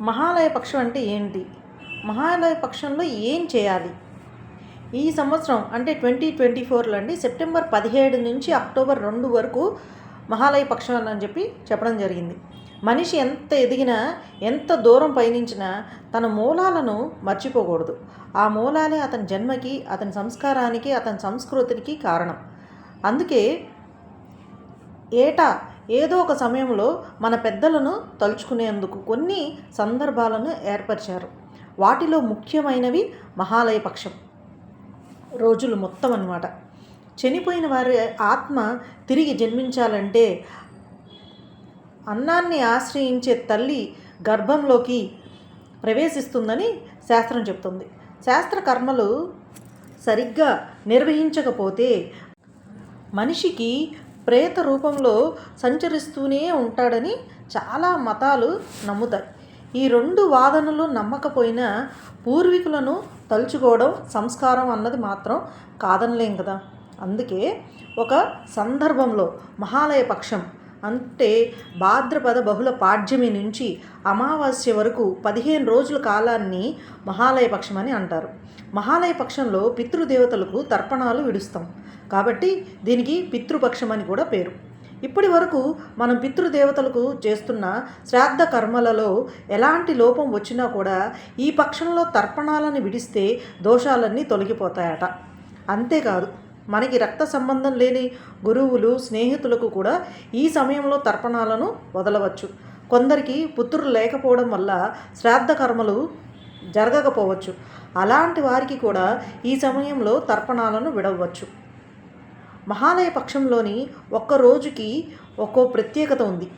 మహాలయ పక్షం అంటే ఏంటి? మహాలయ పక్షంలో ఏం చేయాలి? ఈ సంవత్సరం అంటే ట్వంటీ ట్వంటీ ఫోర్లో అండి సెప్టెంబర్ పదిహేడు నుంచి అక్టోబర్ రెండు వరకు మహాలయ పక్షం అని చెప్పి చెప్పడం జరిగింది. మనిషి ఎంత ఎదిగినా ఎంత దూరం పయనించినా తన మూలాలను మర్చిపోకూడదు. ఆ మూలాలే అతని జన్మకి అతని సంస్కారానికి అతని సంస్కృతికి కారణం. అందుకే ఏటా ఏదో ఒక సమయంలో మన పెద్దలను తలుచుకునేందుకు కొన్ని సందర్భాలను ఏర్పరిచారు. వాటిలో ముఖ్యమైనవి మహాలయ పక్షం రోజులు మొత్తం అన్నమాట. చనిపోయిన వారి ఆత్మ తిరిగి జన్మించాలంటే అన్నాన్ని ఆశ్రయించే తల్లి గర్భంలోకి ప్రవేశిస్తుందని శాస్త్రం చెప్తుంది. శాస్త్ర కర్మలు సరిగ్గా నిర్వహించకపోతే మనిషికి ప్రేత రూపంలో సంచరిస్తూనే ఉంటాడని చాలా మతాలు నమ్ముతాయి. ఈ రెండు వాదనలు నమ్మకపోయినా పూర్వీకులను తలుచుకోవడం సంస్కారం అన్నది మాత్రం కాదనలేం కదా. అందుకే ఒక సందర్భంలో మహాలయ పక్షం అంటే భాద్రపద బహుళ పాడ్యమి నుంచి అమావాస్య వరకు పదిహేను రోజుల కాలాన్ని మహాలయ పక్షం అని అంటారు. మహాలయ పక్షంలో పితృదేవతలకు తర్పణాలు విడుస్తాం. కాబట్టి దీనికి పితృపక్షం అని కూడా పేరు. ఇప్పటి వరకు మనం పితృదేవతలకు చేస్తున్న శ్రాద్ధ కర్మలలో ఎలాంటి లోపం వచ్చినా కూడా ఈ పక్షంలో తర్పణాలను విడిస్తే దోషాలన్నీ తొలగిపోతాయట. అంతేకాదు మనకి రక్త సంబంధం లేని గురువులు స్నేహితులకు కూడా ఈ సమయంలో తర్పణాలను వదలవచ్చు. కొందరికి పుత్రులు లేకపోవడం వల్ల శ్రాద్ధ కర్మలు జరగకపోవచ్చు. అలాంటి వారికి కూడా ఈ సమయంలో తర్పణాలను విడవచ్చు మహాలయ పక్షంలోని ఒక్క రోజుకి ఒక్కో ప్రత్యేకత ఉంది.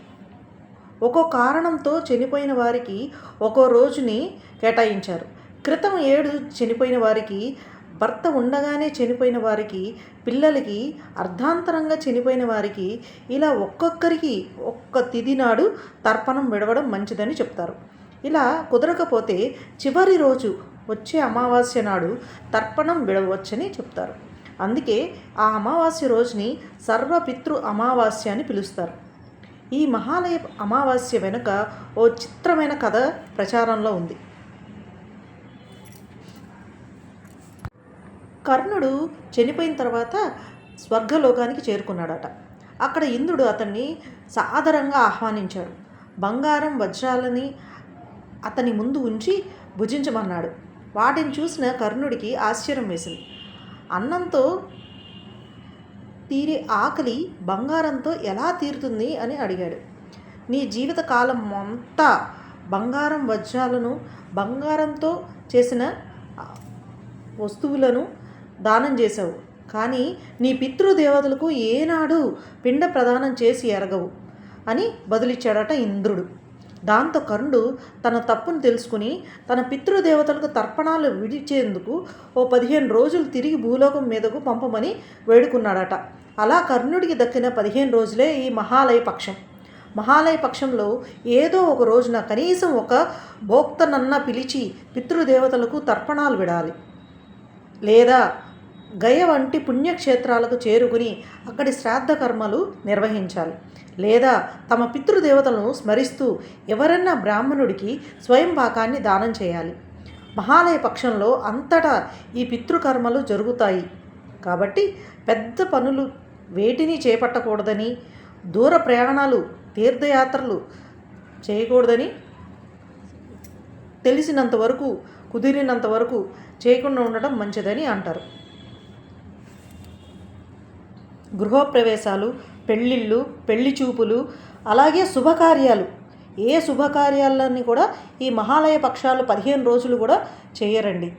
ఒక్కో కారణంతో చనిపోయిన వారికి ఒక్కో రోజుని కేటాయించారు. క్రితం ఏడు చనిపోయిన వారికి భర్త ఉండగానే చనిపోయిన వారికి పిల్లలకి అర్ధాంతరంగా చనిపోయిన వారికి ఇలా ఒక్కొక్కరికి ఒక్క తిది నాడు తర్పణం విడవడం మంచిదని చెప్తారు. ఇలా కుదరకపోతే చివరి రోజు వచ్చే అమావాస్య నాడు తర్పణం విడవచ్చని చెప్తారు. అందుకే ఆ అమావాస్య రోజుని సర్వపితృ అమావాస్య అని పిలుస్తారు. ఈ మహాలయ అమావాస్య వెనుక ఓ చిత్రమైన కథ ప్రచారంలో ఉంది. కర్ణుడు చనిపోయిన తర్వాత స్వర్గలోకానికి చేరుకున్నాడట. అక్కడ ఇంద్రుడు అతన్ని సాదరంగా ఆహ్వానించాడు. బంగారం వజ్రాలని అతని ముందు ఉంచి భుజించమన్నాడు. వాటిని చూసిన కర్ణుడికి ఆశ్చర్యం వేసింది. అన్నంతో తీరే ఆకలి బంగారంతో ఎలా తీరుతుంది అని అడిగాడు. నీ జీవితకాలం అంతా బంగారం వజ్రాలను బంగారంతో చేసిన వస్తువులను దానం చేశావు. కానీ నీ పితృదేవతలకు ఏనాడు పిండ ప్రదానం చేసి ఎరగవు అని బదులిచ్చాడట ఇంద్రుడు. దాంతో కర్ణుడు తన తప్పును తెలుసుకుని తన పితృదేవతలకు తర్పణాలు విడిచేందుకు ఓ పదిహేను రోజులు తిరిగి భూలోకం మీదకు పంపమని వేడుకున్నాడట. అలా కర్ణుడికి దక్కిన పదిహేను రోజులే ఈ మహాలయ పక్షం. మహాలయ పక్షంలో ఏదో ఒక రోజున కనీసం ఒక భోక్తనన్న పిలిచి పితృదేవతలకు తర్పణాలు విడాలి. లేదా గయ వంటి పుణ్యక్షేత్రాలకు చేరుకుని అక్కడి శ్రాద్ధ కర్మలు నిర్వహించాలి. లేదా తమ పితృదేవతలను స్మరిస్తూ ఎవరన్నా బ్రాహ్మణుడికి స్వయం పాకాన్ని దానం చేయాలి. మహాలయ పక్షంలో అంతటా ఈ పితృకర్మలు జరుగుతాయి. కాబట్టి పెద్ద పనులు వేటిని చేపట్టకూడదని దూర ప్రయాణాలు తీర్థయాత్రలు చేయకూడదని తెలిసినంత వరకు కుదిరినంత వరకు చేయకుండా ఉండడం మంచిదని అంటారు. గృహప్రవేశాలు పెళ్ళిళ్ళు పెళ్ళి చూపులు అలాగే శుభకార్యాలు. ఏ శుభకార్యాలని కూడా ఈ మహాలయ పక్షాలు పదిహేను రోజులు కూడా చేయరండి.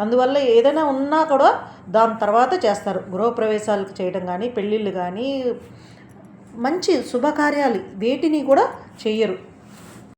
అందువల్ల ఏదైనా ఉన్నా కూడా దాని తర్వాత చేస్తారు. గృహప్రవేశాలు చేయడం కానీ పెళ్ళిళ్ళు కానీ మంచి శుభకార్యాలు వేటిని కూడా చెయ్యరు.